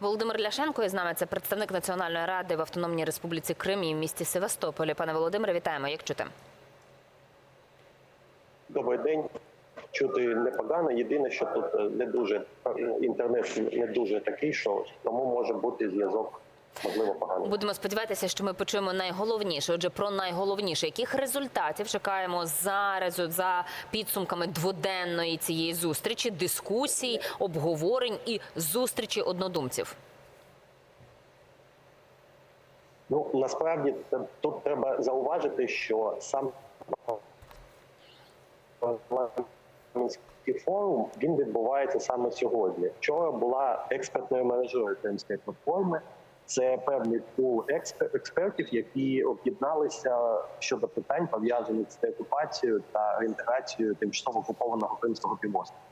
Володимир Ляшенко із нами це представник Національної ради в Автономній Республіці Крим і в місті Севастополі. Пане Володимире, вітаємо. Як чути? Добрий день. Чути непогано. Єдине, що тут е, не дуже е, інтернет не дуже такий, що тому може бути зв'язок можливо поганий. Будемо сподіватися, що ми почуємо найголовніше. Отже, про найголовніше, яких результатів чекаємо зараз за підсумками дводенної цієї зустрічі, дискусій, обговорень і зустрічі однодумців. Ну насправді тут треба зауважити, що сам парламентський форум він відбувається саме сьогодні. Вчора була експертною мережею кримської платформи. Це певний пул експер- експертів, які об'єдналися щодо питань пов'язаних з деокупацією та реінтеграцією тимчасово окупованого кримського півострова.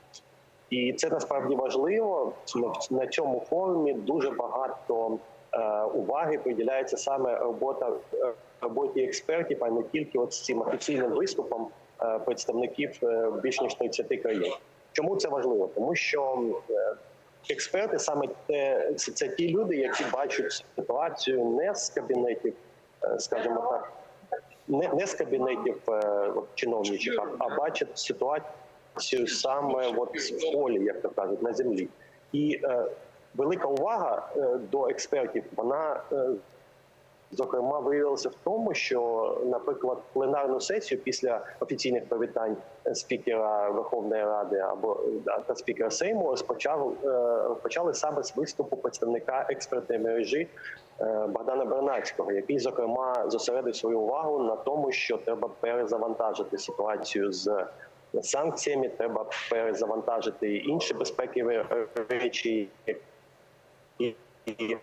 І це насправді важливо. На- цьому форумі дуже багато е, уваги приділяється саме робота е, роботі експертів, а не тільки от з цим офіційним виступом е, представників більш ніж 30 країн. Чому це важливо? Тому що експерти саме те, це, це ті люди, які бачать ситуацію не з кабінетів, е, скажімо так, не, не з кабінетів е, чиновничих, а, бачать ситуацію саме от в полі, як то кажуть, на землі. І е, велика увага е, до експертів, вона зокрема виявилася в тому, що, наприклад, пленарну сесію після офіційних привітань спікера Верховної Ради або та спікера Сейму розпочав е, розпочали саме з виступу представника експертної мережі е, Богдана Бернацького, який зокрема зосередив свою увагу на тому, що треба перезавантажити ситуацію з санкціями, треба перезавантажити інші безпекові речі. І, і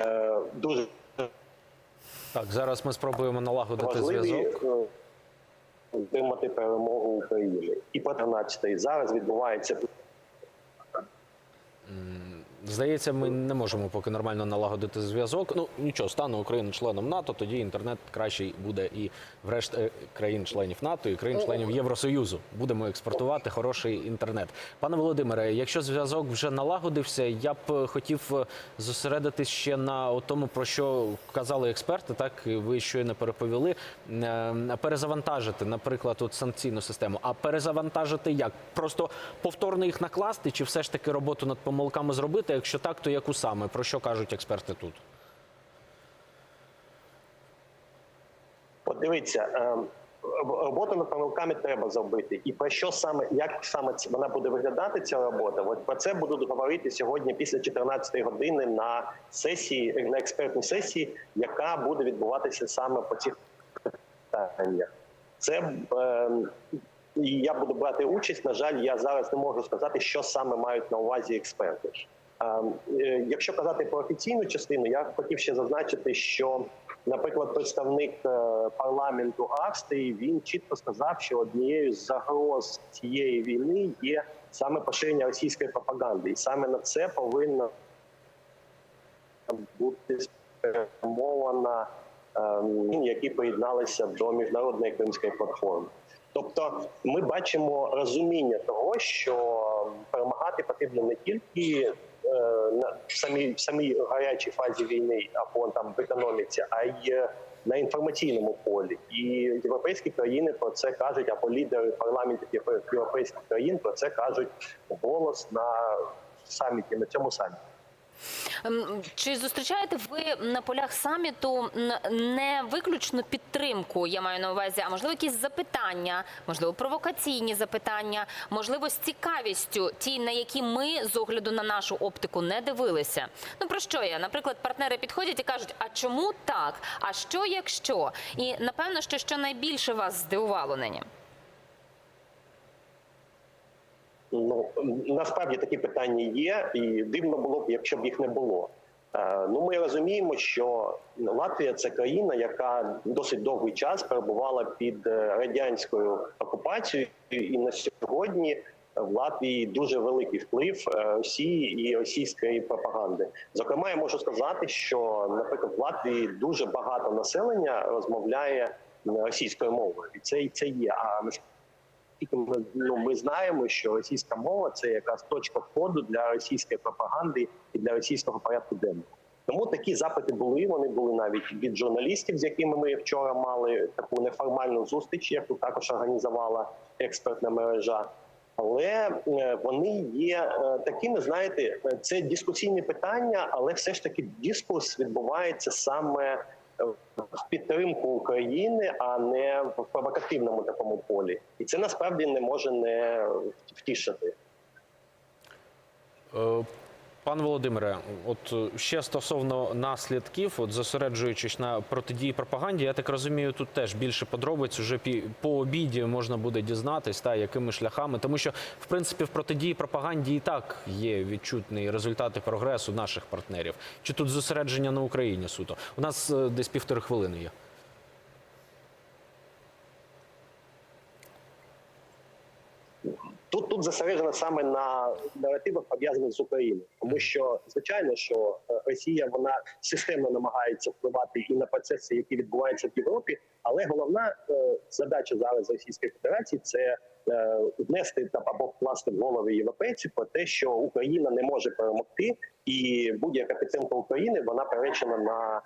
е, дуже Так, зараз ми спробуємо налагодити зв'язок. е, отримати перемогу України. І по 13 зараз відбувається Здається, ми не можемо поки нормально налагодити зв'язок. Ну нічого, стане Україна членом НАТО, тоді інтернет кращий буде і врешті е, країн-членів НАТО і країн-членів Євросоюзу. Будемо експортувати хороший інтернет. Пане Володимире, якщо зв'язок вже налагодився, я б е, хотів е, зосередитись ще на тому, про що казали експерти. Так ви щойно переповіли. Перезавантажити, наприклад, от санкційну систему. А перезавантажити як? Просто повторно їх накласти, чи все ж таки роботу над помилками зробити? Якщо так, то яку саме? Про що кажуть експерти тут? Подивіться, е, роботу над помилками треба зробити. І про що саме, як саме вона буде виглядати, ця робота? От про це будуть говорити сьогодні після 14 години на сесії, на експертній сесії, яка буде відбуватися саме по цих питаннях. Це е, я буду брати участь. На жаль, я зараз не можу сказати, що саме мають на увазі експерти. Е, Якщо казати про офіційну частину, я хотів ще зазначити, що, наприклад, представник е, парламенту Австрії він чітко сказав, що однією з загроз цієї війни є саме поширення російської пропаганди, і саме на це повинна бути спрямована ем, які приєдналися до міжнародної кримської платформи. Тобто, ми бачимо розуміння того, що перемагати потрібно не тільки е, на в самій в самій гарячій фазі війни або там в економіці, а й е, на інформаційному полі. І європейські країни про це кажуть, або лідери парламентів європейських країн про це кажуть голос на саміті на цьому саміті. Ем, Чи зустрічаєте ви на полях саміту не виключно підтримку? Я маю на увазі, а можливо, якісь запитання, можливо, провокаційні запитання, можливо, з цікавістю, ті, на які ми з огляду на нашу оптику не дивилися. Ну про що я? Наприклад, партнери підходять і кажуть, а чому так? А що якщо? І напевно, що що найбільше вас здивувало нині? Ну насправді такі питання є, і дивно було б, якщо б їх не було. Е, Ну, ми розуміємо, що Латвія це країна, яка досить довгий час перебувала під е, радянською окупацією, і на сьогодні в Латвії дуже великий вплив е, Росії і російської пропаганди. Зокрема, я можу сказати, що, наприклад, в Латвії дуже багато населення розмовляє російською мовою, і це і це є. А оскільки ми ну ми знаємо, що російська мова це якраз точка входу для російської пропаганди і для російського порядку денного. Тому такі запити були. Вони були навіть від журналістів, з якими ми вчора мали таку неформальну зустріч, яку також організувала експертна мережа. Але е, вони є е, такими, знаєте, е, це дискусійні питання, але все ж таки дискурс відбувається саме в підтримку України, а не в провокативному такому полі, і це насправді не може не втішити. Пане Володимире, от е, ще стосовно наслідків, от зосереджуючись на протидії пропаганді, я так розумію, тут теж більше подробиць уже по обіді можна буде дізнатись, та якими шляхами, тому що в принципі в протидії пропаганді і так є відчутні результати прогресу наших партнерів. Чи тут зосередження на Україні суто? У нас е, десь півтори хвилини є. Тут зосереджено саме на наративах пов'язаних з Україною, тому що звичайно, що е, Росія вона системно намагається впливати і на процеси, які відбуваються в Європі. Але головна е, задача зараз Російської Федерації це е, внести та або вкласти в голови європейців про те, що Україна не може перемогти, і будь-яка підтримка України вона приречена на,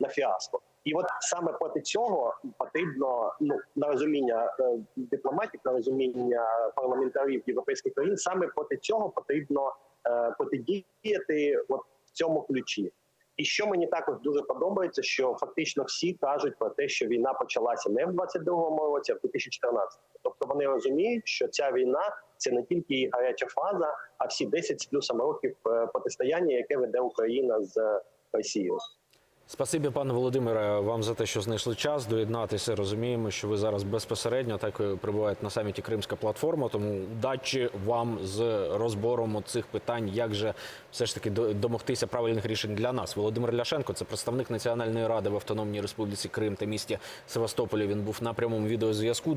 на фіаско. І от саме проти цього потрібно ну на розуміння е, дипломатів, на розуміння парламентарів європейських країн. Саме проти цього потрібно е, протидіяти от в цьому ключі. І що мені також дуже подобається, що фактично всі кажуть про те, що війна почалася не в 22-му році, а в 2014. Тобто вони розуміють, що ця війна це не тільки гаряча фаза, а всі 10 з плюсом років е, протистояння, яке веде Україна з Росією. Спасибі, пане Володимире, вам за те, що знайшли час доєднатися. Розуміємо, що ви зараз безпосередньо так е, перебуваєте на саміті Кримська платформа. Тому удачі вам з розбором цих питань, як же все ж таки домогтися правильних рішень для нас. Володимир Ляшенко, це представник Національної ради в Автономній Республіці Крим та місті Севастополі. Він був на прямому відеозв'язку.